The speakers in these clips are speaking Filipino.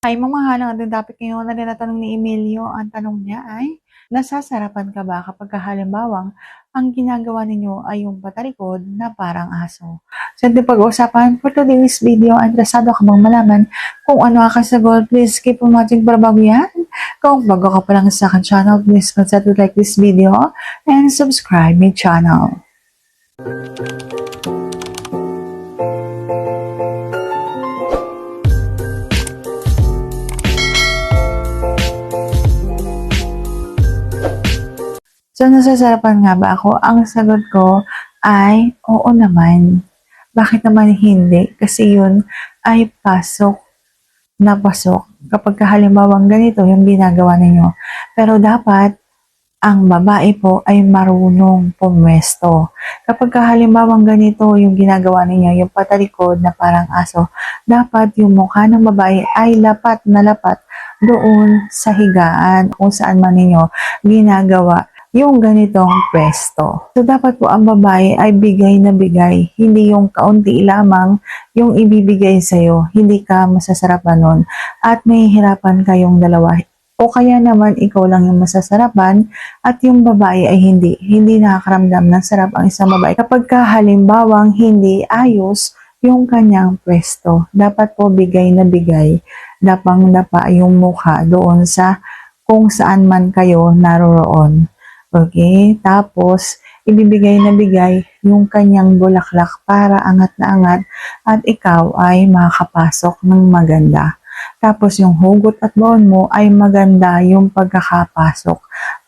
Ay, mamahalang ang topic ngayon na tinatanong ni Emilio. Ang tanong niya ay, nasasarapan ka ba kapag halimbawang ang ginagawa ninyo ay yung patalikod na parang aso? So, ito pag-uusapan for today's video. Interesado ka bang malaman kung ano ang kasagot? Please keep on watching para bago yan. Kung bago ka pa lang sa akin channel, please consider like this video and subscribe my channel. So, nasasarapan nga ba ako? Ang sagot ko ay, oo naman. Bakit naman hindi? Kasi yun ay pasok na pasok kapag halimbawang ganito yung ginagawa ninyo. Pero dapat, ang babae po ay marunong pumwesto. Kapag halimbawang ganito yung ginagawa ninyo, yung patalikod na parang aso, dapat yung mukha ng babae ay lapat na lapat doon sa higaan kung saan man ninyo ginagawa yung ganitong pwesto. So, dapat po ang babae ay bigay na bigay. Hindi yung kaunti lamang yung ibibigay sa'yo. Hindi ka masasarapan nun. At may hirapan kayong dalawa. O kaya naman ikaw lang yung masasarapan at yung babae ay hindi. Hindi nakakaramdam ng sarap ang isang babae. Kapag ka halimbawang hindi ayos yung kanyang pwesto. Dapat po bigay na bigay. Dapang dapa yung mukha doon sa kung saan man kayo naroroon. Okay? Tapos, ibibigay na bigay yung kanyang bulaklak para angat na angat at ikaw ay makakapasok ng maganda. Tapos, yung hugot at baon mo ay maganda yung pagkakapasok.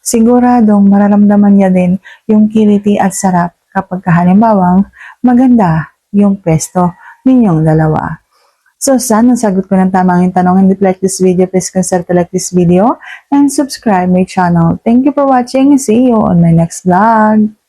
Siguradong mararamdaman niya din yung kiliti at sarap kapag halimbawang maganda yung pwesto ninyong dalawa. So, sana sagot ko ng tamang yung tanong. And if like this video, please consider to like this video and subscribe my channel. Thank you for watching. See you on my next vlog.